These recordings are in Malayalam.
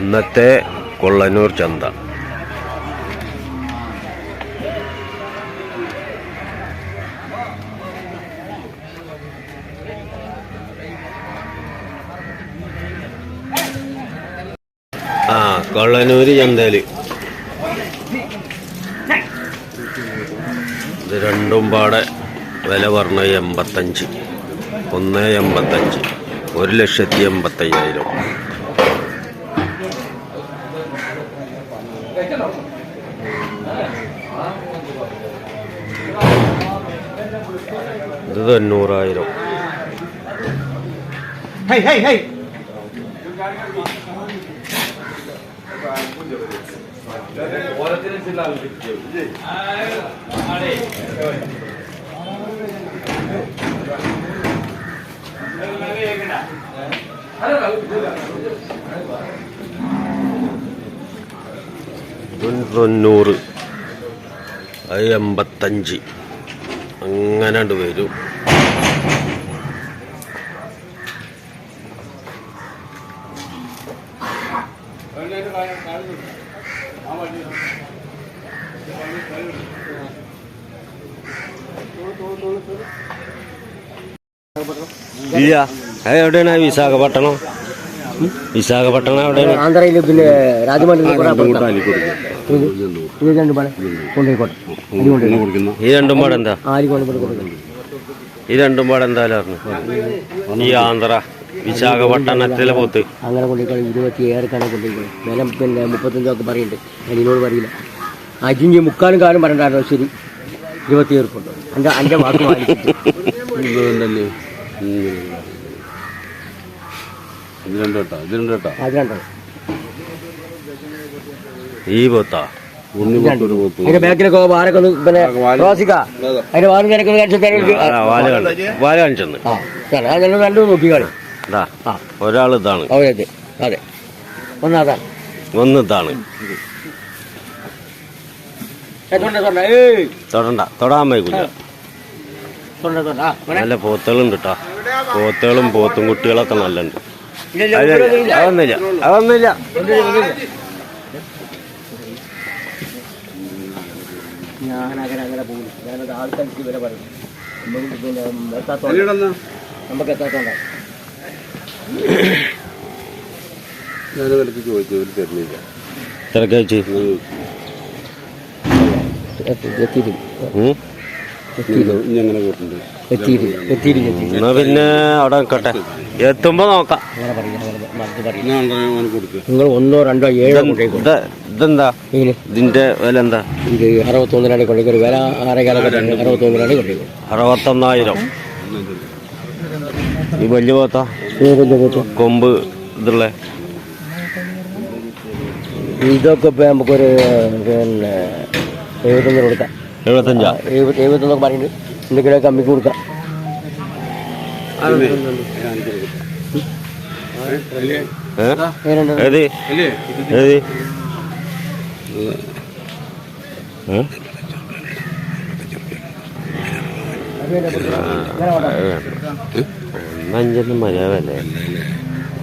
ഇന്നത്തെ കൊള്ളനൂർ ചന്ത. ആ കൊള്ളനൂര് ചന്തയിൽ. ഇത് രണ്ടും പാടെ വില പറഞ്ഞ എൺപത്തഞ്ച്. ഒന്ന് എൺപത്തഞ്ച്. ഒരു ലക്ഷത്തി എൺപത്തയ്യായിരം. ഇത് തൊണ്ണൂറായിരം. ഇതും തൊണ്ണൂറ് അത് എൺപത്തഞ്ച് അങ്ങനെ വരും. ഇല്ല. അത് എവിടെയാണ് വിശാഖപട്ടണം? വിശാഖപട്ടണം എവിടെയാണ്? ആന്ധ്രയിൽ പിന്നെ ഇത് രണ്ട് പാടെ കൊണ്ടുപോയിക്കോട്ടെ. ഈ രണ്ടും പാടെ എന്താ? ഈ രണ്ടും പാടെ എന്തായാലും അറിഞ്ഞു ഈ ആന്ധ്ര വിശാഖപട്ടണത്തിലെ പോത്ത്. അങ്ങനെ കൊണ്ടുപോയി ഇരുപത്തി ഏഴരക്കാണ് കൊണ്ടുപോയി വില പിന്നെ മുപ്പത്തഞ്ചൊക്കെ പറയുന്നുണ്ട് അതിനോട് പറയില്ല. അജിഞ്ച് മുക്കാലും കാലം പറയണ്ടായിരുന്നു ശരി. ഇരുപത്തി ഏർക്കുണ്ട് എന്റെ എന്റെ വാക്ക് കേട്ടോ കേട്ടോ അത് രണ്ടോ ഈ പോത്താ. അതിന്റെ ബാക്കിലൊക്കെ വാരൊക്കെ ഒന്ന് പിന്നെ റോസിക്ക. അതിന്റെ വാരം നിരക്കൊന്ന് ആ, വാൽ കണ്ടു. വാൽ കാണിച്ചെന്ന്. ആ സാറേ അത് ഞങ്ങൾ രണ്ടും നോക്കിക്കാണ് ഇതാ ആ. ഒരാൾ ഇതാണ്. അതെ. അതെ അതെ. ഒന്നാതാണ് ഒന്ന് ഇതാണ്. തൊണ്ട തൊണ്ട. ഏയ്. തൊടണ്ട തൊടാൻ വൈകില്ല തൊണ്ട തൊണ്ട. ആ മോനെ. നല്ല പോത്തുകളുണ്ട് കേട്ടോ പോത്തുകളും പോത്തും കുട്ടികളൊക്കെ നല്ലുണ്ട്. അതൊന്നുമില്ല. അതൊന്നുമില്ല. ഞാനങ്ങനെ അങ്ങനെ ഞാനത് ആൾക്കാർക്ക് ഇവരെ പറയും നമുക്ക് പിന്നെ എത്താത്തോണ്ട് നമുക്ക് എത്താത്തോണ്ടാണ് തിരക്കേച്ചി എത്തിയിട്ടില്ല എത്തിയിട്ടില്ല എത്തിയിട്ടില്ല എന്നാ പിന്നെ അവിടെ നിൽക്കട്ടെ. എത്തുമ്പോ നോക്കാം. നിങ്ങൾ ഒന്നോ രണ്ടോ ഏഴോ ഇതെന്താ ഇതിന്റെ വില എന്താ? ഇത് അറുപത്തൊന്നിനാണ് കൊണ്ടേക്കൊരു വില ആറേകാലൊക്കെ അറുപത്തൊന്നിനാണ് കൊണ്ടേക്കും അറുപത്തൊന്നായിരം. ഈ വലിയ പോത്താ? കൊമ്പ് ഇതുള്ള. ഇതൊക്കെ ഇപ്പൊ നമുക്കൊരു പിന്നെ എഴുപത്തൊന്ന് കൊടുക്കാം. എഴുപത്തഞ്ചാ? എഴുപത്തി എഴുപത്തൊന്നൊക്കെ പറയുന്നുണ്ട്. എന്തെങ്കിലും കമ്മിക്ക് കൊടുക്കാം.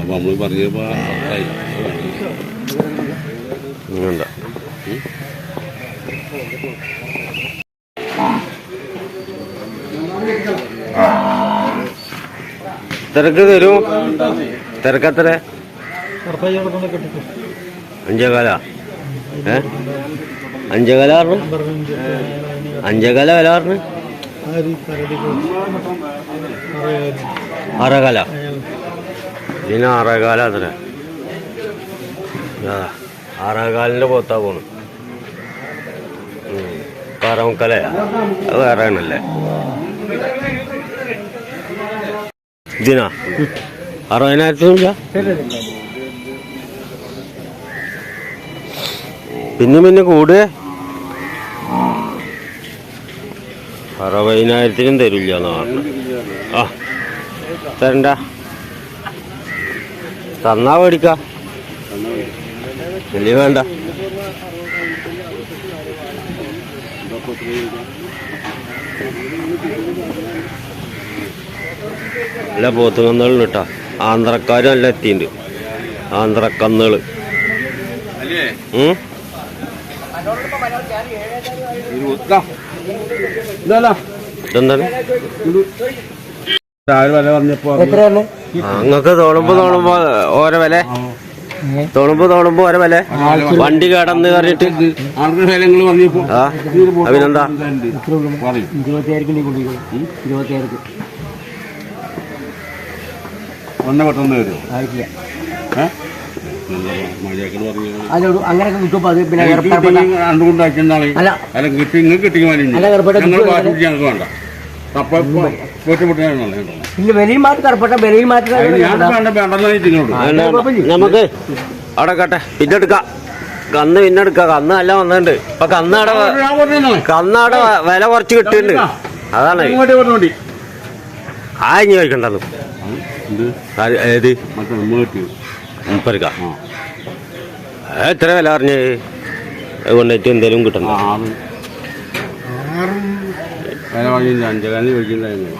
അപ്പൊ നമ്മൾ പറഞ്ഞപ്പോ. തിരക്ക് തരൂ. തിരക്കത്ര അഞ്ചേകാല? ഏ? അഞ്ചേകാല പറഞ്ഞു? അഞ്ചേകാല വില പറഞ്ഞു? ആറേകാല? ഇതിന് ആറേകാല അത്ര. ആറേകാലിന്റെ പോത്താ പോണു. ഉം. അത് വേറെ ആണല്ലേ? ഇതിനാ? അറുപതിനായിരത്തിനില്ല പിന്നെ പിന്നെ കൂടുക അറുപതിനായിരത്തിനും തരില്ല ആ തരണ്ട. തന്നാ മേടിക്ക. വലിയ വേണ്ട. നല്ല പോത്തുകന്നുകളുണ്ട് കേട്ടോ ആന്ധ്രക്കാരും നല്ല എത്തിയിട്ടുണ്ട് ആന്ധ്രക്കന്നുകൾ ഇതെന്താണ്? എത്രയാണ്? അങ്ങക്ക് തോളുമ്പോ തോളുമ്പോ ഓരോ വില? തോളുമ്പോ തോളുമ്പോ ഓരോ വില? വണ്ടി കടന്ന് കറിയിട്ട് അഭിനന്ദാ പറയും ഇരുപത്തിയായിരക്ക് നീ കൊണ്ടിരിക്കണം ഇരുപത്തിയായിരക്ക് ഒന്നെ പെട്ടെന്ന് ആയിട്ടില്ല മഴയൊക്കെ അങ്ങനെയൊക്കെ കിട്ടുമ്പോൾ അത് പിന്നെ അല്ല. കിട്ടി കിട്ടിയ വേണ്ട. നമുക്ക് അവിടെ കട്ടെ. പിന്നെ എടുക്കാം കന്ന് പിന്നെ എടുക്കാം കന്ന് അല്ല വന്നിട്ടുണ്ട് ഇപ്പൊ കന്നാട കന്നാട വില കുറച്ച് കിട്ടുന്നുണ്ട് അതാണ്. ആ ഇനി കഴിക്കണ്ടല്ലോ ഏത്? മുപ്പരക്ക എത്ര വില പറഞ്ഞ് കൊണ്ടിട്ട് എന്തേലും കിട്ടണം. അഞ്ചേകാലിന് ചോദിച്ചിട്ടുണ്ടായിരുന്നു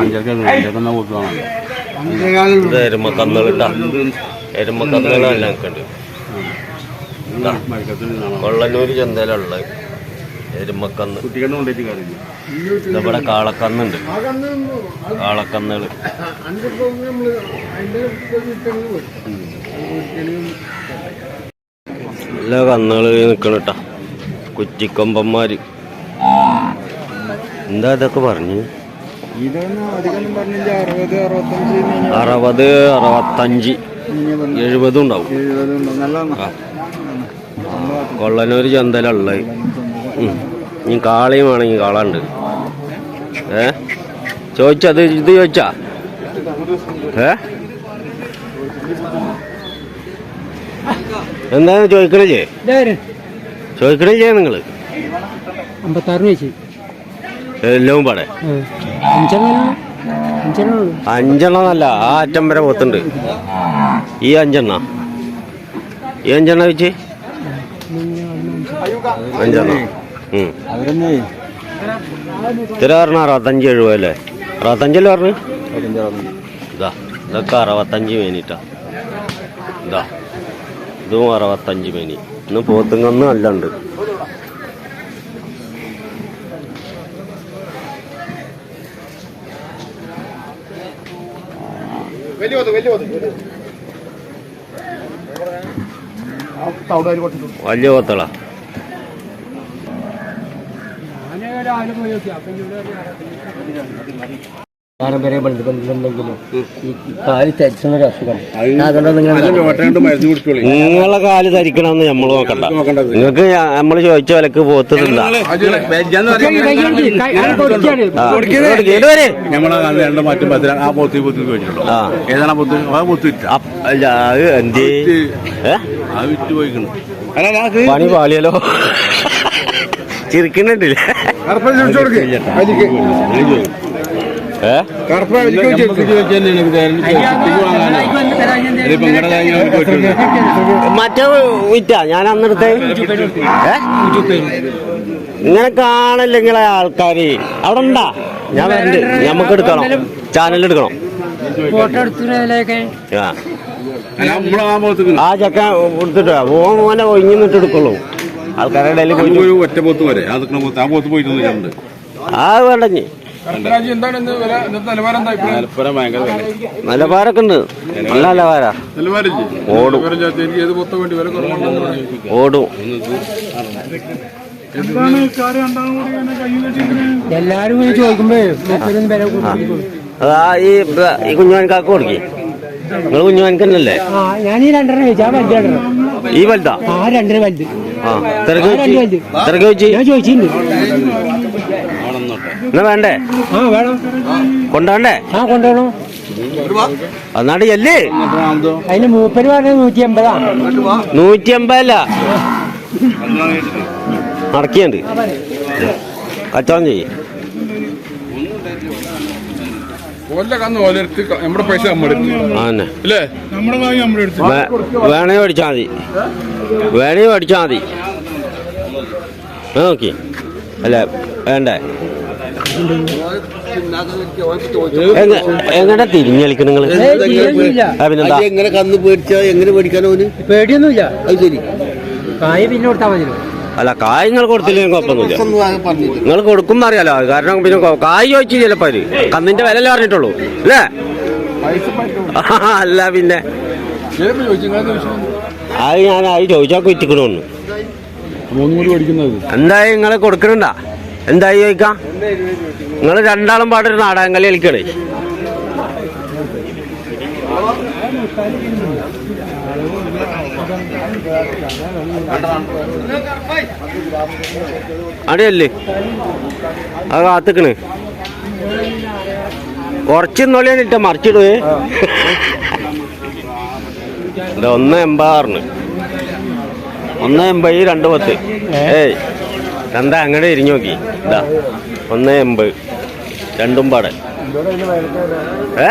അഞ്ചരക്കാണ് അഞ്ചരക്കെന്നാ ചന്തയിലുള്ളത് എരുമക്കന്ന്. ഇവിടെ കാളക്കന്നുണ്ട്. കാളക്കന്നുകൾ എല്ലാ കന്നുകൾ നിക്കണട്ടാ കുറ്റിക്കൊമ്പന്മാര്. എന്താ ഇതൊക്കെ പറഞ്ഞു? അറുപത് അറുപത്തഞ്ച് അറുപത് അറുപത്തഞ്ച് എഴുപതും ഉണ്ടാവും. കൊള്ളനൂര് ചന്തലുള്ളത് ഇനി കാളയും വേണമെങ്കിൽ കാളുണ്ട് ഏ? ചോദിച്ചത് ഇത് ചോദിച്ചാ? ഏ? എന്താണ് ചോദിക്കണേ ചോദിക്കണില്ലേ നിങ്ങൾ അമ്പത്താറിന് വെച്ച് എല്ലാം പാടെ. അഞ്ചെണ്ണ? അഞ്ചെണ്ണം അഞ്ചെണ്ണന്നല്ല ആ അറ്റം വരെ പോത്തുണ്ട്. ഈ അഞ്ചെണ്ണ. ഈ അഞ്ചെണ്ണ വെച്ച് അഞ്ചെണ്ണ. അവരന്നെ ഇത്ര പറഞ്ഞ അറുപത്തഞ്ച് എഴുപത് അല്ലേ? അറുപത്തഞ്ചല്ലേ പറഞ്ഞു? ഇതാ ഇതൊക്കെ അറുപത്തഞ്ച് മേനിട്ടാ. ഇതാ ഇതും അറുപത്തഞ്ച് മേനി. ഇന്ന് പോത്തുങ്ങന്ന് നല്ല ഉണ്ട് വലിയ പോത്തളാ ബന്ധുബന്ധമുണ്ടെങ്കിലും കാൽ അസുഖമാണ് നിങ്ങളെ കാൽ ധരിക്കണമെന്ന് നമ്മൾ നോക്കണ്ട. നിങ്ങക്ക് നിങ്ങൾക്ക് നമ്മൾ ചോദിച്ച വിലക്ക് പോത്തുന്നില്ല നമ്മളെ പണി പാളിയല്ലോ. ചിരിക്കുന്നുണ്ടില്ലേ മറ്റേ വിറ്റ ഞാൻ അന്നിടത്തെ ഇങ്ങനെ കാണല്ലേ നിങ്ങളെ ആൾക്കാര് അവിടെ ഉണ്ടാ ഞാൻ വരണ്ട് നമുക്ക് എടുക്കണം ചാനൽ എടുക്കണം ആ ചക്ക കൊടുത്തിട്ടാ ഓ മോനെ ഒഴിഞ്ഞു നിന്നിട്ട് എടുക്കുള്ളൂ ആൾക്കാരുടെ ഇടയിൽ പോയി ഒരു ഒറ്റ പോത്ത് വരെ. ആ പോത്ത്. ഞാനുണ്ട് ആ വേണ്ടഞ്ഞി നിലവാരൊക്കെ ഉണ്ട്. നല്ല നിലവാര. ഓടും. എല്ലാരും കൂടി ചോദിക്കുമ്പോ അതാ ഈ കുഞ്ഞുവാൻകാക്ക് കൊടുക്കേ. നിങ്ങൾ കുഞ്ഞുവാൻക്കന്നല്ലേ ആ ഞാൻ ഈ രണ്ടെണ്ണം ചോദിച്ചാ രണ്ടെണ്ണം ഈ വലുതാ? ആ രണ്ടര വലുത്. ആ തിരക്ക് വെച്ച്? തിരക്ക് വെച്ച്? ഞാൻ ചോദിച്ചിട്ടുണ്ട്. എന്നാ വേണ്ടേ? ആ വേണം. കൊണ്ടാണ്ടേ? ആ കൊണ്ടുപോകണം എന്നാണ്ട് ചെല്ലേ. അതിന് മൂപ്പര് പറഞ്ഞത് നൂറ്റി എൺപതാ നൂറ്റി അമ്പതല്ല നടക്കിയുണ്ട്. കച്ചവടം ചെയ്യ്. ഓല കന്ന് ഓലെടുത്ത് നമ്മുടെ പൈസ നമ്മളെടുത്ത് അല്ലേ? നമ്മുടെ നമ്മളെടുത്ത് വേണേ പഠിച്ചാൽ മതി. വേണേ പഠിച്ചാൽ മതി. ഓക്കെ നോക്കി. അല്ല വേണ്ടേ? എങ്ങനെ തിരിഞ്ഞളിക്കണം പിന്നെന്താ? എങ്ങനെ കന്ന് പേടിച്ചാ? എങ്ങനെ പേടിക്കാനോ പേടിയൊന്നുമില്ല. അത് ശരി. കായ പിന്നെ കൊടുത്താൽ മതി അല്ല കായ് നിങ്ങൾ കൊടുത്തില്ലെങ്കിൽ കുഴപ്പമൊന്നുമില്ല. നിങ്ങൾ കൊടുക്കും അറിയാലോ കാരണം പിന്നെ കായ് ചോദിച്ചു ചിലപ്പോ അവർ. കന്നിന്റെ വില അല്ലേ? പറഞ്ഞിട്ടുള്ളൂ അല്ലേ അല്ല പിന്നെ. നിങ്ങളെ അത് ഞാൻ അത് ചോദിച്ചാൽ കുറ്റിക്കണമെന്ന് മൂന്നും കൂടി പഠിക്കുന്നത് എന്തായി നിങ്ങൾ കൊടുക്കണണ്ട? എന്തായി ചോദിക്കാം? നിങ്ങൾ രണ്ടാളും പാടൊരു നാടകം കളി കളിക്കണേ. അടിയല്ലേ? അത് കാത്തിക്കണ്. കുറച്ച് നൊളിയാണിട്ട മറിച്ചിടുവേ ഒന്ന് എൺപതാറിന്. ഒന്ന് എൺപത് രണ്ട് പത്ത്. ഏയ് എന്താ അങ്ങനെ ഇരിഞ്ഞു നോക്കി. ഇതാ ഒന്ന് എൺപത്. രണ്ടും പാടെ. ഏ?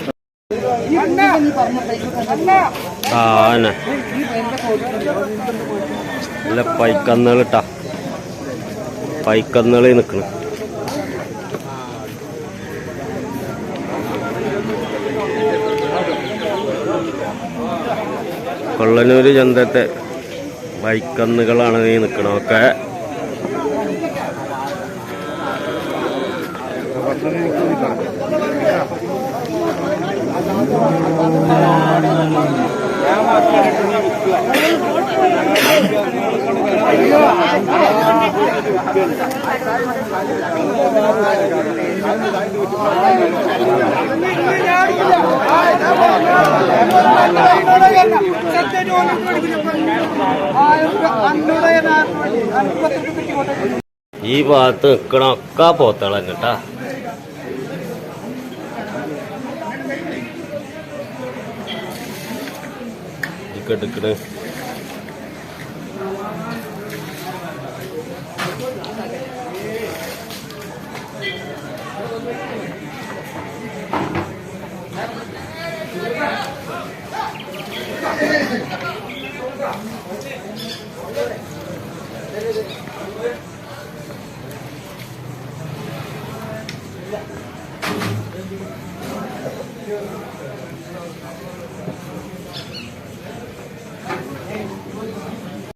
നല്ല പൈക്കന്നുകളിട്ടാ പൈക്കന്നുകൾ നിൽക്കണം കൊള്ളനൂര് ചന്തത്തെ പൈക്കന്നുകളാണ് നീ നിൽക്കണമൊക്കെ ഈ ഭാഗത്ത് നിൽക്കണമൊക്കെ டக்குன்னு